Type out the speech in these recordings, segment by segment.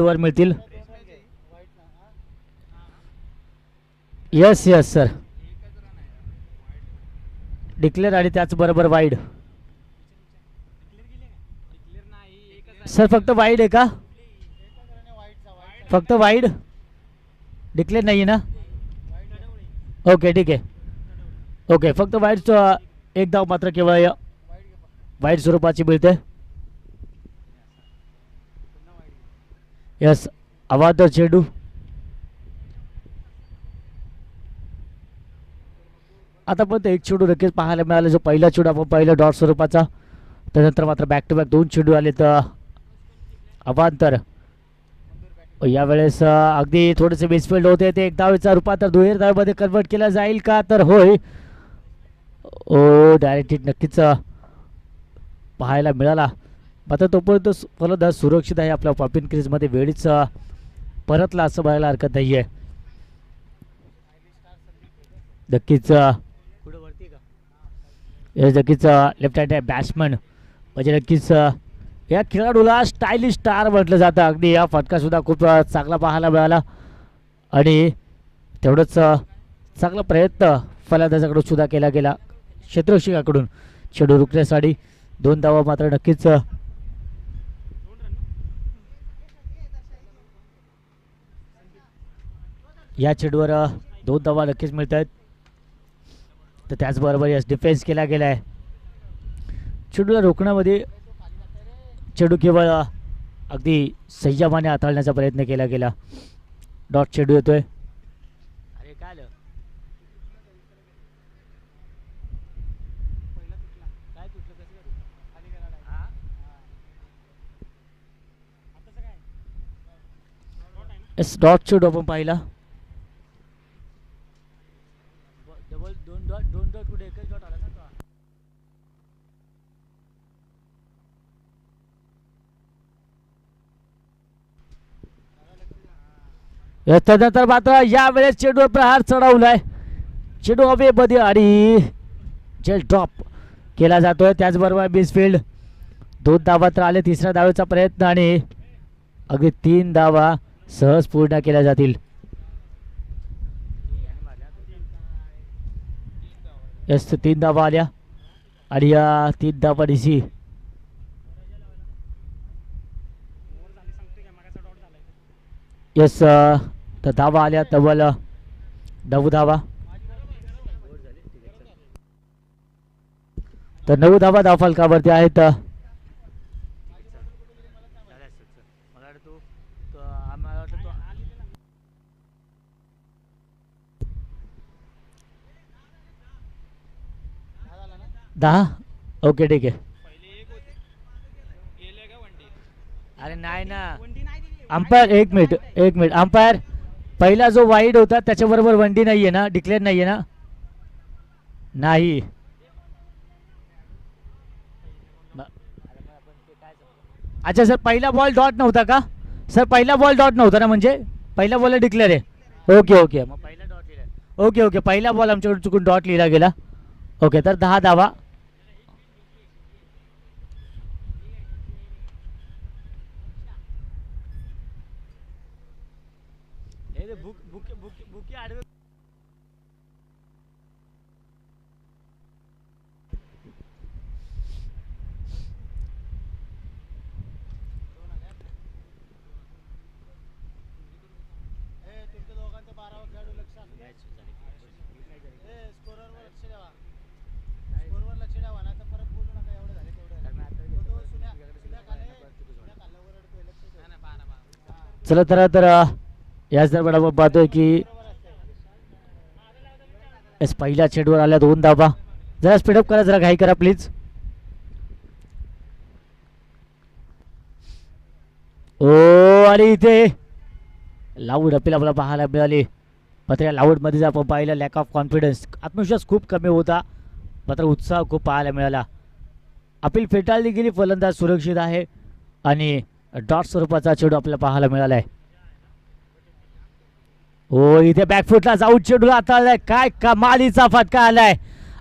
वर मिळतील. Yes yes sir declare आणि त्याचबरोबर वाईड सर फक्त वाईड आहे का? फक्त वाईड डिक्लेअर नाही ना? ओके ठीक आहे. ओके फक्त वाईड एक धाव मात्र केवळ वाईट स्वरूपाची मिळते. यस अवाद चेडू आता पण ते एक चेंडू नक्कीच पाहायला मिळाला. जो पहिला चेंडू आपण पाहिला डॉट स्वरूपाचा त्यानंतर मात्र बॅक टू बॅक दोन चेंडू आले तर अवांतर. यावेळेस अगदी थोडेसे मिसफिल्ड होते. ते एक धावेचा रूपांतर दुहेर धावेमध्ये कन्वर्ट केला जाईल का? तर होय. ओ डायरेक्ट नक्कीच पाहायला मिळाला. मात्र तोपर्यंत सु- फलंदाज सुरक्षित आहे. आपल्या पॉपिन क्रीजमध्ये वेळीच परतला असं बघायला हरकत नाही आहे. नक्कीच हे नक्कीच लेफ्ट हँड बॅट्समन म्हणजे नक्कीच या खेळाडूला स्टायलिश स्टार म्हटलं जातं. अगदी या फटकासुद्धा खूप चांगला पाहायला मिळाला. आणि तेवढंच चांगला प्रयत्न फलंदाजाकडून सुद्धा केला गेला. क्षेत्ररक्षकाकडून. चेंडू रोखण्यासाठी दोन धावा मात्र नक्कीच या चेंडूवर दोन धावा नक्कीच मिळत आहेत तर त्याचबरोबर यस डिफेन्स केला गेला आहे चेंडूला रोखण्यामध्ये चेंडू केवळ अगदी संयमाने हाताळण्याचा प्रयत्न केला गेला. डॉट चेंडू येतोय. अरे काय एस डॉट चेंडू आपण पाहिला डबल दोन डॉट दोन डॉट कुठे एकच डॉट आला ना तो या त्यानंतर मात्र यावेळेस चेंडूवर प्रहार चढवलाय. चेंडू हवेमध्ये आणि जेल ड्रॉप केला जातोय. त्याचबरोबर बिसफिल्ड दोन धावा तर आले तिसऱ्या धावेचा प्रयत्न आणि अगदी तीन धावा सहज पूर्ण केल्या जातील. यस तीन धावा आल्या आणि या तीन धावा डीसी यस तर धावा आल्या तब्बल नऊ धावा. तर नऊ धावा धाव फलकावरती आहेत. दहा? ओके ठीक आहे. अरे नाही ना. अंपायर एक मिनिट एक मिनिट. अंपायर पहिला जो वाईड होता त्याच्याबरोबर वंडी नाही आहे ना डिक्लेअर नाही आहे ना? नाही. अच्छा सर पहिला बॉल डॉट नव्हता का? सर पहिला बॉल डॉट नव्हता ना म्हणजे? पहिला बॉल डिक्लेअर आहे. ओके ओके मग पहिला डॉट लिहिला. ओके ओके पहिला बॉल आमच्याकडून चुकून डॉट लिहिला गेला. ओके तर दहा धावा. चला तर तर याच दरम्यान आपण पाहतोय की पहिल्या चेंडूवर आल्या दोन धावा. जरा स्पीडअप करा जरा घाई करा प्लीज ओ आणि इथे लाऊड अपील आपल्याला पाहायला मिळाली. मात्र या लाऊडमध्येच आपण पाहिलं लॅक ऑफ कॉन्फिडन्स आत्मविश्वास खूप कमी होता. मात्र उत्साह खूप पाहायला मिळाला. अपील फेटाळली गेली फलंदाज सुरक्षित आहे. आणि डॉट स्वरूपाचा चेडू आपल्याला पाहायला मिळाला आहे हो इथे बॅकफुटला जाऊन चेंडू हाताळलाय. काय कमालीचा फटका आलाय.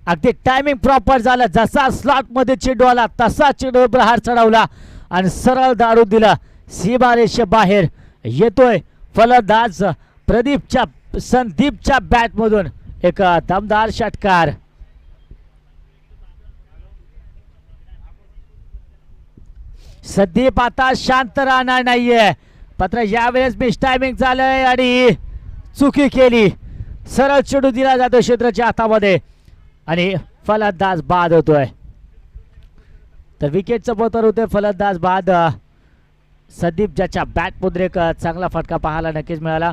अगदी टायमिंग प्रॉपर झाला. जसा स्लॉटमध्ये चेंडू आला तसा चेंडू प्रहार चढवला आणि सरळ दारू दिला. सीमारेषे बाहेर येतोय फलंदाज प्रदीपच्या संदीपच्या बॅटमधून एक दमदार षटकार. संदीप आता शांत राहणार नाहीये. मात्र यावेळेस मिस टायमिंग झालंय आणि चुकी केली. सरळ चेडू दिला जातो क्षेत्राच्या हातामध्ये. आणि फलंदाज बाद होतोय. तर विकेटचं पोतर होते फलंदाज बाद. संदीप ज्याच्या बॅटमधून एक चांगला फटका पाहायला नक्कीच मिळाला.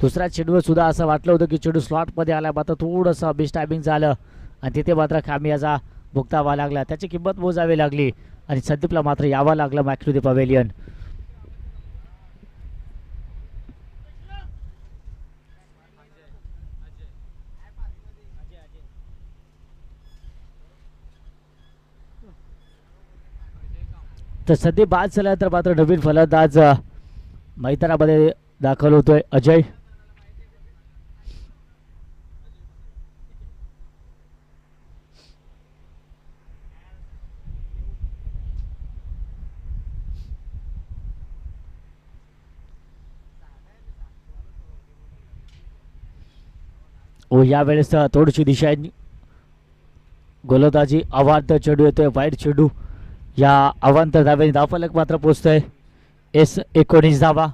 दुसऱ्या चेडूवर सुद्धा असं वाटलं होतं की चेडू स्लॉटमध्ये आला मात्र थोडंसं मिस टायमिंग झालं. आणि तिथे मात्र खामियाचा भुगतावा लागला. त्याची किंमत मोजावी लागली. आणि संदीपला मात्र यावं लागलं मॅक्रू टू द पवेलियन. तर संदीप बाद झाल्यानंतर मात्र नवीन फलंदाज मैदानामध्ये दाखल होतोय अजय. व यावेळेस थोडीशी दिशा आहे. गोलंदाजी अवांत चेंडू येतोय वाईट चेंडू. या अवांतर धाब्याने धावफलक मात्र पोचतोय. एस एकोणीस धावा.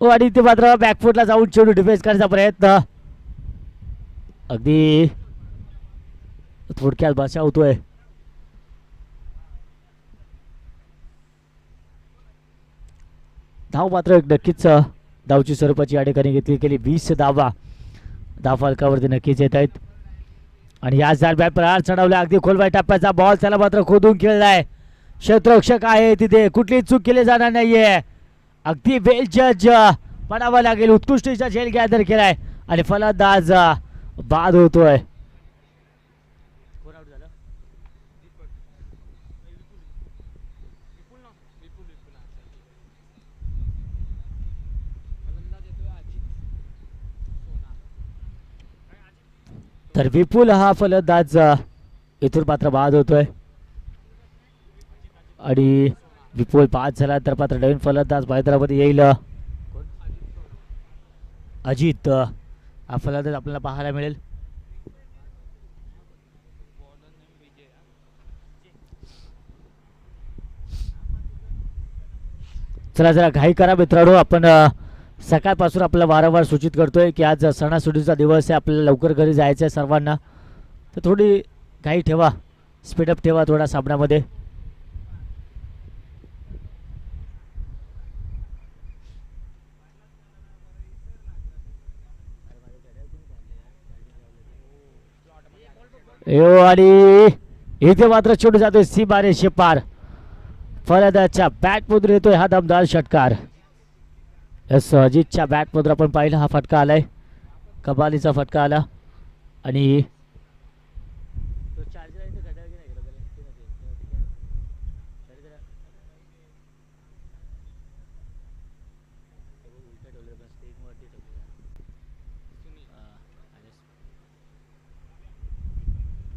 हो, आणि ते मात्र बॅकफुटला जाऊन चेंडू डिफेन्स करण्याचा प्रयत्न. अगदी थोडक्यात भाषा होतोय. धाव मात्र एक नक्कीच धावची स्वरूपाची अडेकणी घेतली गेली. वीस धावा. दहा फलकावरती नक्कीच येत आहेत. आणि याच दरम्यान प्रहार चढवला. अगदी खोलबाई टप्प्याचा बॉल त्याला मात्र खोदून खेळलाय. क्षेत्ररक्षक आहे तिथे. कुठलीच चूक केली जाणार नाहीये. अगदी वेल जज पडावा लागेल. उत्कृष्टीचा झेल गॅदर केलाय. आणि फलंदाज बाद होतोय. तर विपुल हा फलंदाज इथून मात्र बाद होतोय. आणि विपुल बाद झाला तर मात्र नवीन फलंदाज मैदानामध्ये येईल. अजित हा फलंदाज आपल्याला पाहायला मिळेल. चला जरा घाई करा मित्रांनो आपण सकाळपासून आपल्याला वारंवार सूचित करतोय की आज सणासुदीचा दिवस आहे आपल्याला लवकर घरी जायचं आहे सर्वांना. तर थोडी घाई ठेवा स्पीडअप ठेवा थोडा साबणामध्ये. यो आणि इथे मात्र छोटे जातोय सी सीमारे शिपार. फलंदाजच्या बॅटमधून येतोय हा दमदार षटकार. यस अजितच्या बॅटमधून आपण पाहिलं हा फटका आलाय. कबालीचा फटका आला. आणि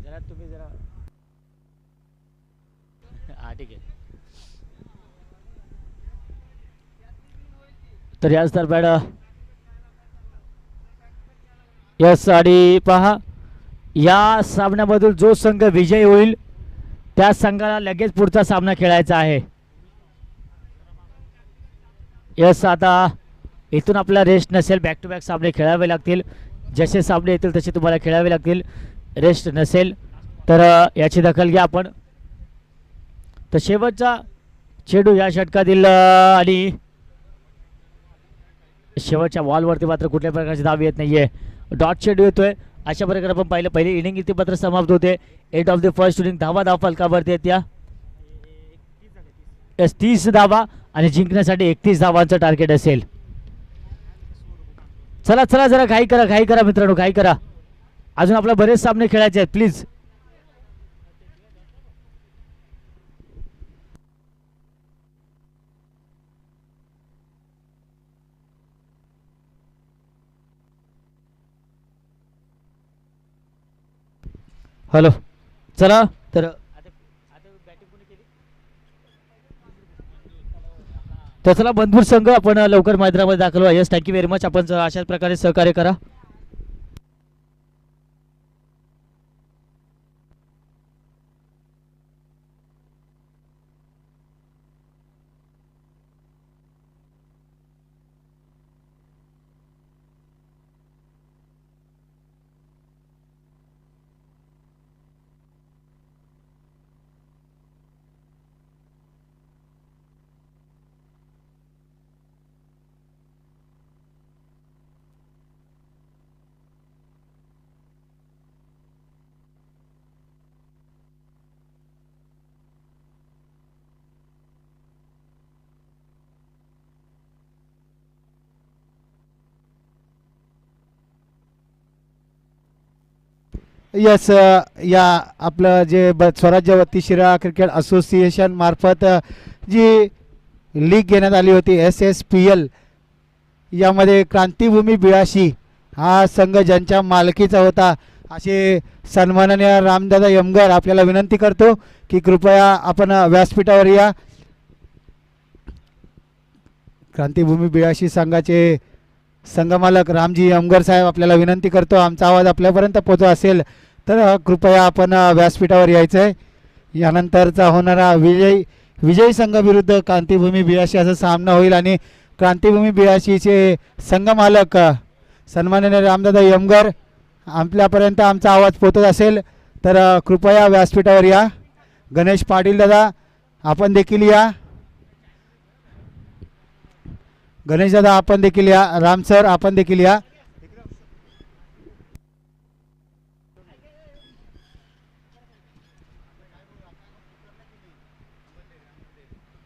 जरा तुम्ही जरा हा ठीक आहे. तर याच दरम्यान यस आणि पहा या सामन्यामधून जो संघ विजयी होईल त्या संघाला लगेच पुढचा सामना खेळायचा आहे. यस आता इथून आपला रेस्ट नसेल बॅक टू बॅक सामने खेळावे लागतील. जसे सामने येतील तसे तुम्हाला खेळावे लागतील. रेस्ट नसेल तर याची दखल घ्या आपण. तर शेवटचा चेंडू या षटकातील आणि शेवटच्या बॉलवरती मात्र कुठल्या प्रकारची धाव येत नाहीये. डॉट चेंडू येतोय. अशा प्रकारे आपण पाहिलं पहिली इनिंग इथे मात्र समाप्त होते. At of the first inning धावा धाव फलकावरती आहेत या. एस तीस धावा आणि जिंकण्यासाठी एकतीस धावांचं टार्गेट असेल. चला चला जरा घाई करा घाई करा मित्रांनो घाई करा. अजून आपल्या बरेच सामने खेळायचे आहेत प्लीज हॅलो. चला. तर तर चला बंधूर संघ आपण लवकर मैदानामध्ये दाखल व्हा. यस थँक्यू व्हेरी मच आपण अशाच प्रकारे सहकार्य करा. यस uh, या आपलं जे ब स्वराज्यवती शिरा क्रिकेट असोसिएशन मार्फत uh, जी लीग घेण्यात आली होती एस एस पी एल यामध्ये क्रांतिभूमी बिळाशी हा संघ ज्यांच्या मालकीचा होता असे सन्माननीय रामदादा यमगर आपल्याला विनंती करतो की कृपया आपण uh, व्यासपीठावर या. क्रांतिभूमी बिळाशी संघाचे संघमालक रामजी यमगर साहेब आपल्याला विनंती करतो आमचा आवाज आपल्यापर्यंत पोचो असेल तर कृपया आपण व्यासपीठावर यायचं आहे यानंतरचा होणारा विजय विजयी संघाविरुद्ध क्रांतीभूमी बिळाशी असा सामना होईल आणि क्रांतीभूमी बिळाशीचे संघमालक सन्माननीय रामदादा यमगर आपल्यापर्यंत आमचा आवाज पोचत असेल तर कृपया व्यासपीठावर या. गणेश पाटील दादा आपण देखील या. गणेश दादा आपण देखील या. राम सर आपण देखील या.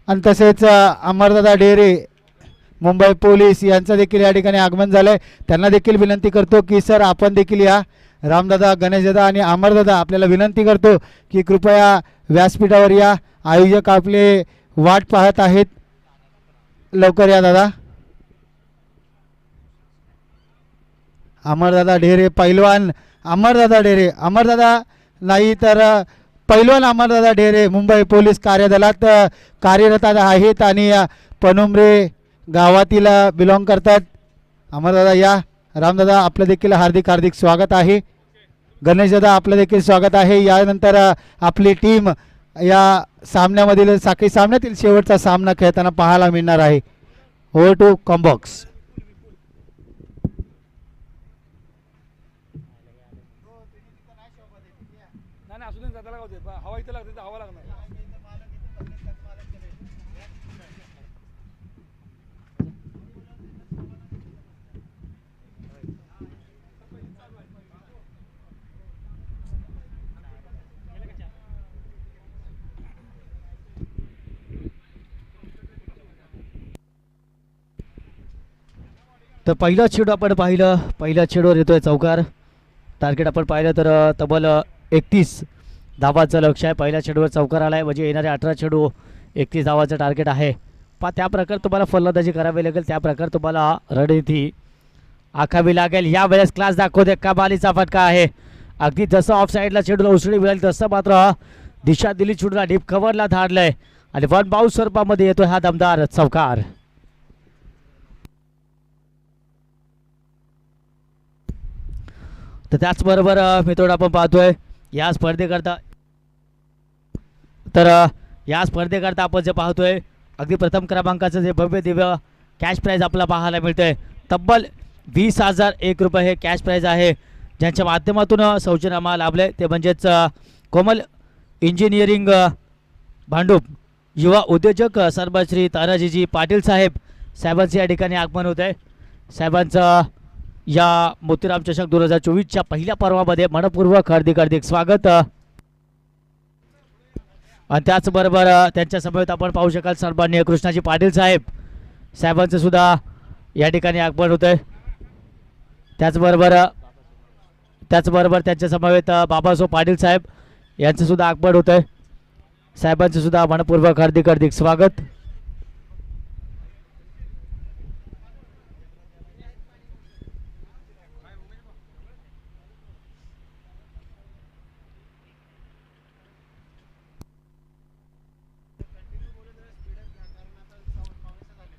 आणि तसेच अमरदादा डेरे मुंबई पोलीस यांचं देखील या ठिकाणी आगमन झालंय. त्यांना देखील विनंती करतो की सर आपण देखील या. रामदादा गणेशदादा आणि अमरदादा आपल्याला विनंती करतो की कृपया व्यासपीठावर या. आयोजक आपले वाट पाहत आहेत. लवकर या दादा. अमरदादा ढेरे पैलवान अमरदादा ढेरे अमरदादा नाही तर पैलवान अमरदादा ढेरे मुंबई पोलीस कार्यदलात कार्यरत आहेत आणि पनुमरे गावातील बिलॉंग करतात. अमरदादा या. रामदादा आपलं देखील हार्दिक हार्दिक स्वागत आहे. गणेशदादा आपलं देखील स्वागत आहे. यानंतर आपली टीम या सामन्यामधील साखळी सामन्यातील शेवटचा सामना खेळताना पाहायला मिळणार आहे. ओव्हर टू कॉम्बॉक्स नाही नाही असू दे जाता लागते हवा इथं लागते तर हवा लागणार तर पहिला चेडू आपण पाहिलं. पहिल्या चेडूवर येतोय चौकार. टार्गेट आपण पाहिलं तर तब्बल एकतीस धावाचं लक्ष आहे. पहिल्या चेडूवर चौकार आला आहे म्हणजे येणारे अठरा चेडू एकतीस धावाचं टार्गेट आहे. पा त्या प्रकार तुम्हाला फलंदाजी करावी लागेल. त्या प्रकार तुम्हाला रणनीती आखावी लागेल. या वेळेस क्लास दाखवते बालीचा फटका आहे. अगदी जसं ऑफ साईडला चेडूला उसळी मिळेल तसं मात्र दिशा दिली चेडूला डीप कव्हरला धाडलंय. आणि वन बाऊस स्वरूपामध्ये येतो हा दमदार चौकार. तर त्याचबरोबर अ, आपण पाहतोय या स्पर्धेकरता तर या स्पर्धेकरता आपण जे पाहतोय अगदी प्रथम क्रमांकाचं जे भव्य दिव्य कॅश प्राईज आपल्याला पाहायला मिळतंय. तब्बल वीस हजार एक रुपये हे कॅश प्राईज आहे. ज्यांच्या माध्यमातून अ, सौजन्यमा लाभले ते म्हणजेच कोमल इंजिनिअरिंग भांडूप. युवा उद्योजक सर्वश्री तानाजीजी पाटील साहेब साहेबांचे या ठिकाणी आगमन होत आहे साहेबांचं या मोतीराम चषक दोन हजार चोवीसच्या पहिल्या पर्वामध्ये मनपूर्वक हार्दिक हार्दिक स्वागत. आणि त्याचबरोबर त्यांच्यासमवेत त्यांच्या आपण पाहू शकाल सर्वांनी कृष्णाजी पाटील साहेब. साहेबांचं सुद्धा या ठिकाणी आगमन होतं आहे त्याचबरोबर त्याचबरोबर त्यांच्या समवेत बाबासाहेब पाटील साहेब यांचं सुद्धा आगमन होतं आहे साहेबांचं सुद्धा मनपूर्वक हार्दिक हार्दिक स्वागत.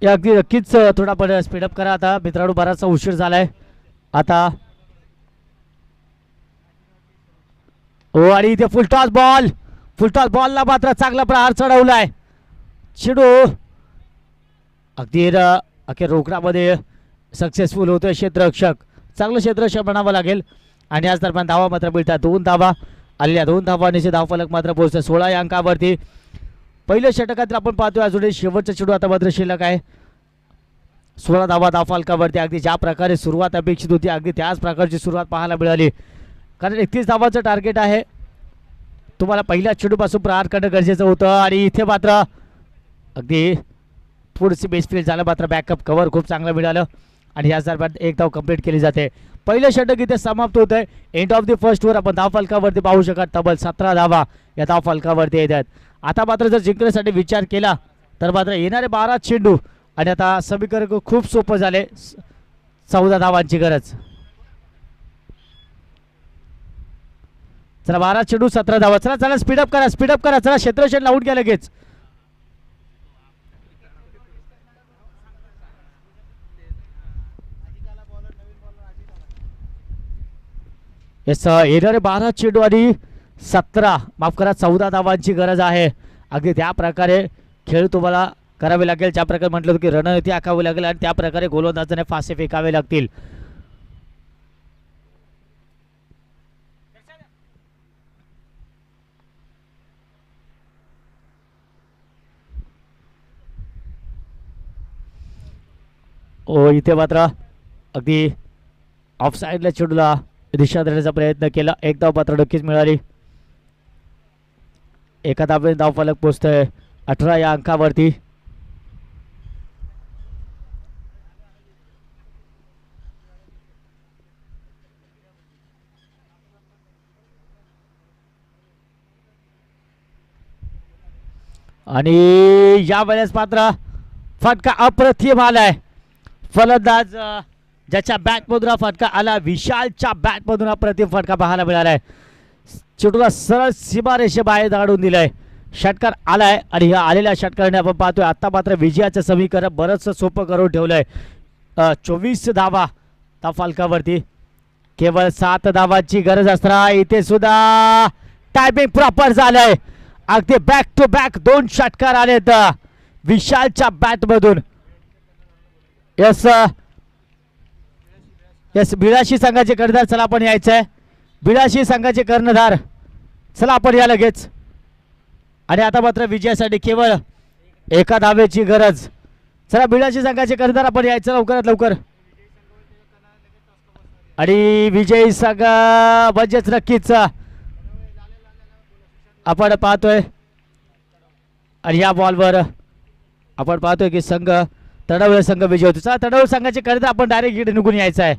या अगदी नक्कीच थोडा पण स्पीडअप करा आता. मित्रांनो बराचसा उशीर झालाय. आता. हो आणि इथे फुलटॉस बॉल फुलटॉस बॉलला मात्र चांगला प्रहार चढवलाय. चिडू अगदी अखेर रोकडामध्ये सक्सेसफुल होतोय क्षेत्ररक्षक. चांगलं क्षेत्ररक्षक म्हणावं लागेल. आणि आज दरम्यान धावा मात्र मिळतात. दोन धावा. आलेल्या दोन धावांचे धावफलक मात्र पोहोचतात सोळा या अंकावरती. पहिल्या षटकातील आपण पाहतोय अजून शेवटचा चेडू आता मात्र शिल्लक आहे. सोळा धावा धावफलकावरती अगदी ज्या प्रकारे सुरुवात अपेक्षित होती अगदी त्याच प्रकारची सुरुवात पाहायला मिळाली. कारण एकतीस धावाचं टार्गेट आहे. तुम्हाला पहिल्या चेडूपासून प्रहार करणं गरजेचं होतं आणि इथे मात्र अगदी थोडीशी बेसफील झालं मात्र बॅकअप कव्हर खूप चांगलं मिळालं आणि याच दरम्यान एक धाव कंप्लीट केली जाते. पहिलं षटक इथे समाप्त होत आहे एंड ऑफ द फर्स्ट वर आपण धाव फलकावरती पाहू शकाल तब्बल सतरा धावा या धाव फलकावरती येत आहेत. आता मात्र जर जिंकण्यासाठी विचार केला तर मात्र येणारे बारा चेंडू आणि आता समीकरण खूप सोपं झाले. चौदा धावांची गरज. चला बारा चेंडू सतरा धावा. चला चला स्पीडअप करा स्पीडअप करा. चला क्षेत्रक्षण लावून घ्या लगेच. येस येणारे बारा चेंडू आणि सतरा. माफ करा चौदा धावांची गरज आहे. अगदी त्या प्रकारे खेळ तुम्हाला करावे लागेल. ज्या प्रकारे म्हटलं की रणनीती आखावी लागेल आणि त्या प्रकारे गोलंदाजाने फासे फेकावे लागतील. ओ इथे मात्र अगदी ऑफ साईडला चेडूला दिशा देण्याचा प्रयत्न केला. एक धाव मात्र नक्कीच मिळाली. एका धावेने धावफलक पोचतोय. अठरा या अंकावरती. आणि या वेळेस मात्र फटका अप्रतिम आलाय. फलंदाज ज्याच्या बॅटमधून फटका आला विशालच्या बॅटमधून अप्रतिम फटका पाहायला मिळालाय. चेटूला सरळ सीमारेषेबाहेर धाडून दिलंय. षटकार आलाय आणि ह्या आलेल्या षटकाराने आपण पाहतोय आता मात्र विजयाचं समीकरण बरंचसं सोपं करून ठेवलंय. चोवीस धावा त्या फालकावरती. केवळ सात धावाची गरज असणार इथे सुद्धा टायमिंग प्रॉपर झालंय. अगदी बॅक टू बॅक दोन षटकार आलेत विशालच्या बॅटमधून यस यस बिळाशी संघाचे कर्णधार चला आपण यायचं आहे बिळाशी संघाचे कर्णधार. चला आपण या लगेच. आणि आता मात्र विजयासाठी केवळ एका धावेची गरज. चला बिळाशी संघाचे कर्णधार आपण यायचं लवकरात लवकर. आणि विजयी संघ म्हणजेच नक्कीच आपण पाहतोय. आणि या बॉलवर आपण पाहतोय की संघ तडवळ संघ विजय होतो. चला तडवळ संघाचे कर्णधार आपण डायरेक्ट इकडे निघून यायचं आहे.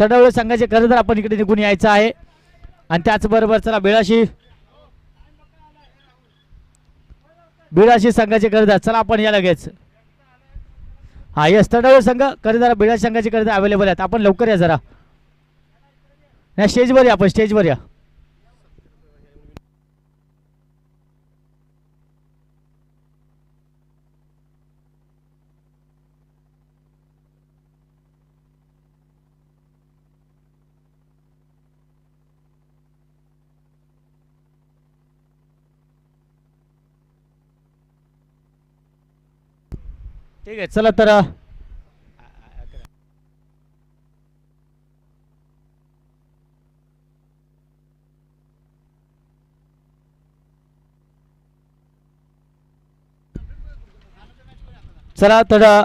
तडवळ संघाचे कर्णधार आपण इकडे निघून यायचं आहे. आणि त्याचबरोबर चला बिळाशी. बिळाशी संघाचे कर्णधार चला आपण या लगेच. हा येस तडवळे संघ कर्णधार बिळाशी संघाचे कर्ज अवेलेबल आहेत. आपण लवकर या जरा. नाही स्टेजवर या आपण स्टेजवर या. ठीक आहे चला तर चला तर